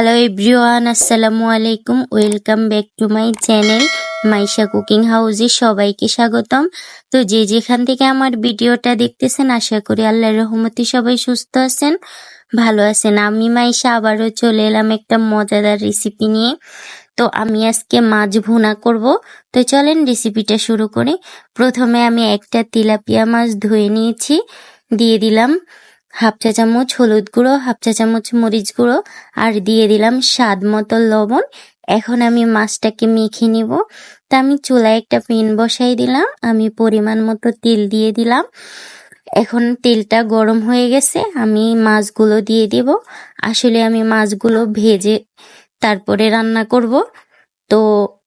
Hello everyone আসসালামু আলাইকুম welcome back to my channel Maisha cooking হাউসে সবাইকে স্বাগতম। তো যে যেখান থেকে আমার ভিডিওটা দেখতেছেন, আশা করি আল্লাহর রহমতে সবাই সুস্থ আছেন, ভালো আছেন। আমি মাইশা, আবারও চলে এলাম একটা মজাদার রেসিপি নিয়ে। তো আমি আজকে মাছ ভুনা করব। তো চলেন রেসিপিটা শুরু করি। প্রথমে আমি একটা তেলাপিয়া মাছ ধুয়ে নিয়েছি। দিয়ে দিলাম। হাফ চা চামচ হলুদ গুঁড়ো, হাফ চা চামচ মরিচ গুঁড়ো, আর দিয়ে দিলাম স্বাদ মতো লবণ। এখন আমি মাছটাকে মেখে নিব। তা আমি চুলায় একটা পেন বসাই দিলাম। আমি পরিমাণ মতো তেল দিয়ে দিলাম। এখন তেলটা গরম হয়ে গেছে। আমি মাছগুলো দিয়ে দিব। আসলে আমি মাছগুলো ভেজে তারপরে রান্না করব। তো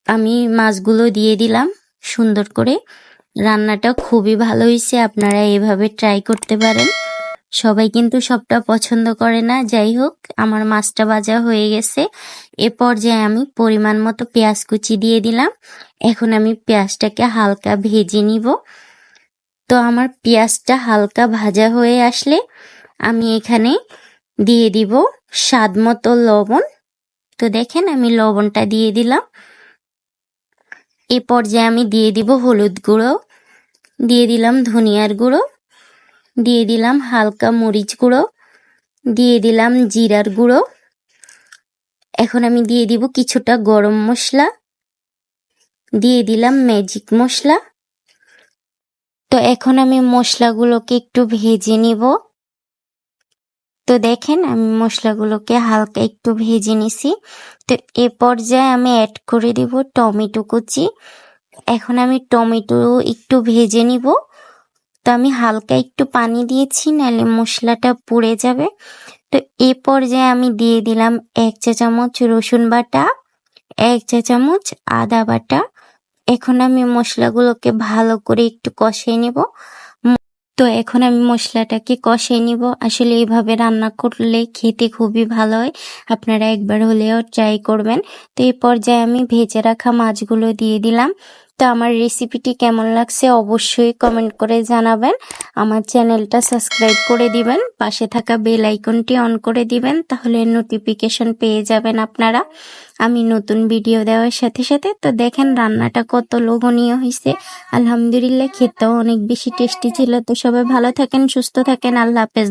আমি মাছগুলো দিয়ে দিলাম সুন্দর করে। রান্নাটা খুবই ভালো হয়েছে। আপনারা এভাবে ট্রাই করতে পারেন। সবাই কিন্তু সবটা পছন্দ করে না। যাই হোক, আমার মাছটা ভাজা হয়ে গেছে। এ পর্যায়ে আমি পরিমাণ মতো পেঁয়াজ কুচি দিয়ে দিলাম। এখন আমি পেঁয়াজটাকে হালকা ভেজে নিব। তো আমার পেঁয়াজটা হালকা ভাজা হয়ে আসলে আমি এখানে দিয়ে দিব স্বাদ মতো লবণ। তো দেখেন, আমি লবণটা দিয়ে দিলাম। এ পর্যায়ে আমি দিয়ে দিব হলুদ গুঁড়ো। দিয়ে দিলাম ধনিয়ার গুঁড়ো। দিয়ে দিলাম হালকা মরিচ গুঁড়ো, দিয়ে দিলাম জিরার গুঁড়ো। এখন আমি দিয়ে দিব কিছুটা গরম মশলা, দিয়ে দিলাম ম্যাজিক মশলা। তো এখন আমি মশলাগুলোকে একটু ভেজে নিব। তো দেখেন আমি মশলাগুলোকে হালকা একটু ভেজে নিছি। তো এ পর্যায়ে আমি অ্যাড করে দিব টমেটো কুচি। এখন আমি টমেটো একটু ভেজে নিব। তো আমি হালকা একটু পানি দিয়েছি, নাহলে মশলাটা পুড়ে যাবে। তো এ পর্যায়ে আমি দিয়ে দিলাম এক চা চামচ রসুন বাটা, এক চা চামচ আদা বাটা। এখন আমি মশলাগুলোকে ভালো করে একটু কষিয়ে নেব। তো এখন আমি মশলাটাকে কষিয়ে নিব। আসলে এইভাবে রান্না করলে খেতে খুবই ভালো হয়। আপনারা একবার হলেও ট্রাই করবেন। তো এই পর্যায়ে আমি ভেজে রাখা মাছগুলো দিয়ে দিলাম। তো আমার রেসিপিটি কেমন লাগছে অবশ্যই কমেন্ট করে জানাবেন। আমার চ্যানেলটা সাবস্ক্রাইব করে দিবেন, পাশে থাকা বেল আইকনটি অন করে দিবেন, তাহলে নোটিফিকেশন পেয়ে যাবেন আপনারা। আমি নতুন ভিডিও দেওয়ার সাথে সাথে তো দেখেন রান্নাটা কত লোভনীয় হয়েছে। আলহামদুলিল্লাহ, খেতেও অনেক বেশি টেস্টি ছিল। তো সবাই ভালো থাকেন, সুস্থ থাকেন। আল্লাহ হাফেজ।